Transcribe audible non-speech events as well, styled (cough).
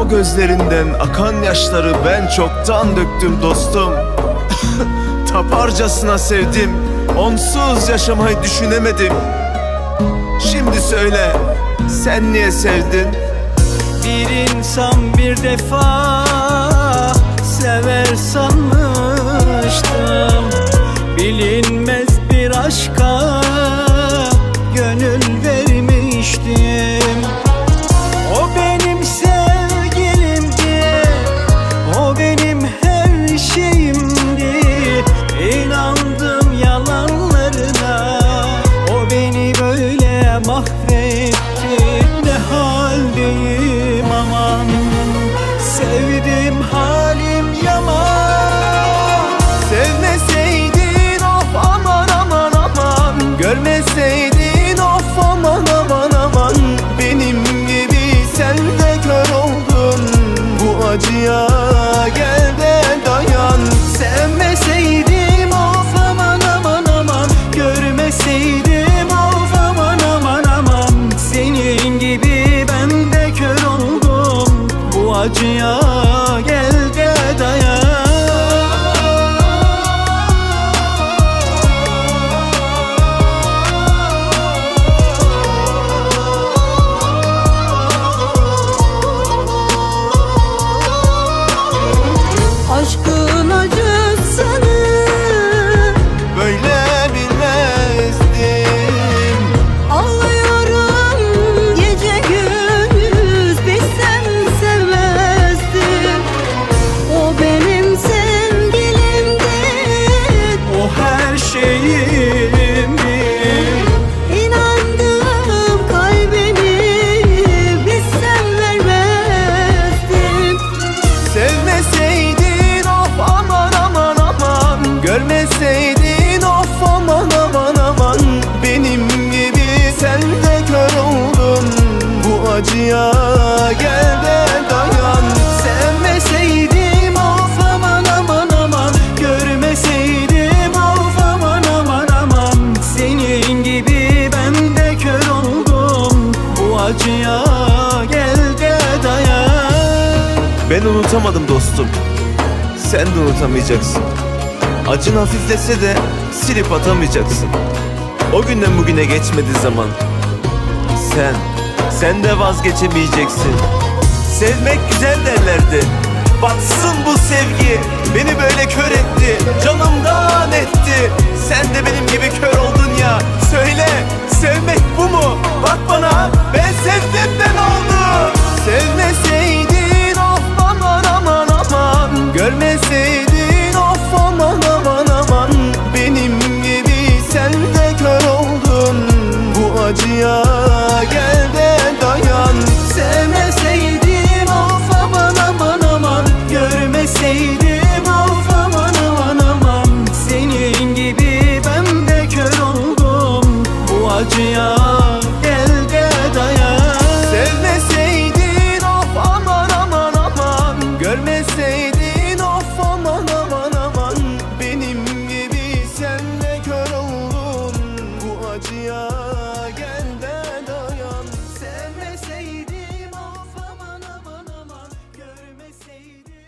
O gözlerinden akan yaşları ben çoktan döktüm dostum. (laughs) Taparcasına sevdim Onsuz yaşamayı düşünemedim. Şimdi söyle sen niye sevdin? Bir insan bir defa sever sanmıştım böyle Görmeseydin of aman aman aman. Benim gibi sen de kör oldun. Bu acıya gel de dayan. Sevmeseydim of aman aman aman. Görmeseydim of aman aman aman. Senin gibi ben de kör oldum. Bu acıya gel de dayan. Ben unutamadım dostum. Sen de unutamayacaksın Acın hafiflese de silip atamayacaksın. O günden bugüne geçmedi zaman. Sen, sen de vazgeçemeyeceksin. Sevmek güzel derlerdi. Batsın bu sevgi. Beni böyle kör etti. Canımdan etti. Sen de benim gibi kör oldun ya. Söyle acıya Gel de dayan. Sevmeseydim of aman aman aman. Görmeseydim of aman aman aman. Senin gibi ben de kör oldum. Bu acıya gel de dayan. Sevmeseydin of aman aman aman. Görmeseydin acıya neydi